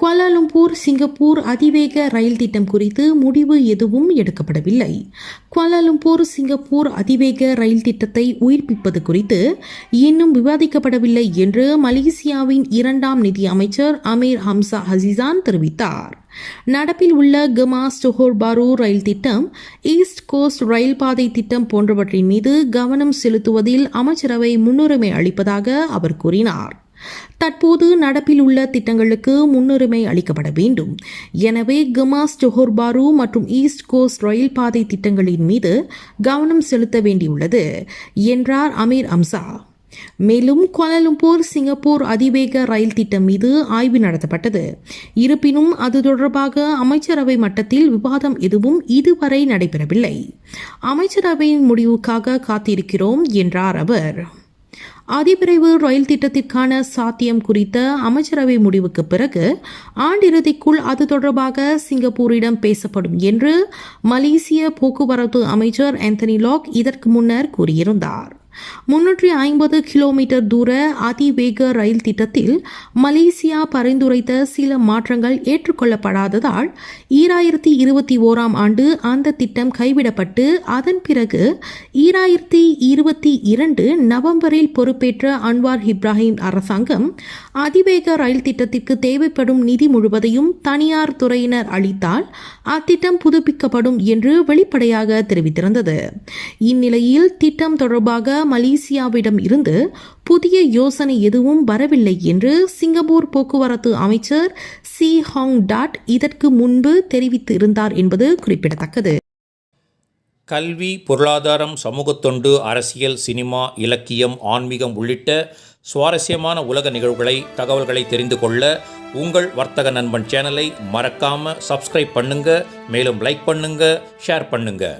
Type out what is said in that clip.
குவாலாலும்பூர் Singapore அதிவேக ரயில் திட்டம் குறித்து முடிவு எதுவும் எடுக்கப்படவில்லை. குவாலாலும்பூர் சிங்கப்பூர் அதிவேக ரயில் திட்டத்தை உயிர்ப்பிப்பது குறித்து இன்னும் விவாதிக்கப்படவில்லை என்று மலேசியாவின் இரண்டாம் நிதி அமைச்சர் அமீர் ஹம்சா ஹசிசான் தெரிவித்தார். நடப்பில் உள்ள கமா ஜொஹோர் பாரு ரயில் திட்டம் ஈஸ்ட் கோஸ்ட் ரயில் பாதை திட்டம் போன்றவற்றின் மீது கவனம் செலுத்துவதில் அமைச்சரவை முன்னுரிமை அளிப்பதாக அவர் கூறினார். தற்போது நடப்பில் உள்ள திட்டங்களுக்கு முன்னுரிமை அளிக்கப்பட வேண்டும். எனவே கமாஸ் ஜொஹோர் பாரு மற்றும் ஈஸ்ட் கோஸ்ட் ரயில் பாதை திட்டங்களின் மீது கவனம் செலுத்த வேண்டியுள்ளது என்றார் அமீர் அம்சா. மேலும் கோலாலம்பூர் சிங்கப்பூர் அதிவேக ரயில் திட்டம் மீது ஆய்வு நடத்தப்பட்டது. இருப்பினும் அது தொடர்பாக அமைச்சரவை மட்டத்தில் விவாதம் எதுவும் இதுவரை நடைபெறவில்லை. அமைச்சரவையின் முடிவுக்காக காத்திருக்கிறோம் என்றார் அவர். அதிவிரைவு ரயில் திட்டத்திற்கான சாத்தியம் குறித்த அமைச்சரவை முடிவுக்கு பிறகு ஆண்டிறுதிக்குள் அது தொடர்பாக சிங்கப்பூரிடம் பேசப்படும் என்று மலேசிய போக்குவரத்து அமைச்சர் ஆந்தனி லாக் இதற்கு முன்னர் கூறியிருந்தார். முன்னூற்றி ஐம்பது கிலோமீட்டர் தூர அதிவேக ரயில் திட்டத்தில் மலேசியா பரிந்துரைத்த சில மாற்றங்கள் ஏற்றுக்கொள்ளப்படாததால் ஈராயிரத்தி இருபத்தி ஓராம் ஆண்டு அந்த திட்டம் கைவிடப்பட்டு அதன் பிறகு ஈராயிரத்தி இருபத்தி இரண்டு நவம்பரில் பொறுப்பேற்ற அன்வார் இப்ராஹிம் அரசாங்கம் அதிவேக ரயில் திட்டத்திற்கு தேவைப்படும் நிதி முழுவதையும் தனியார் துறையினர் அளித்தால் அத்திட்டம் புதுப்பிக்கப்படும் என்று வெளிப்படையாக தெரிவித்திருந்தது. இந்நிலையில் திட்டம் தொடர்பாக மலேசியாவிடம் இருந்து புதிய யோசனை எதுவும் வரவில்லை என்று சிங்கப்பூர் போக்குவரத்து அமைச்சர் சி. ஹாங் டாட் இதற்கு முன்பு தெரிவித்து இருந்தார் என்பது குறிப்பிடத்தக்கது. கல்வி பொருளாதாரம் சமூகத்தொண்டு அரசியல் சினிமா இலக்கியம் ஆன்மீகம் உள்ளிட்ட சுவாரஸ்யமான உலக நிகழ்வுகளை தகவல்களை தெரிந்து கொள்ள உங்கள் வர்த்தக நண்பன் சேனலை மறக்காம சப்ஸ்கிரைப் பண்ணுங்கள் மேலும் லைக் பண்ணுங்கள் ஷேர் பண்ணுங்கள்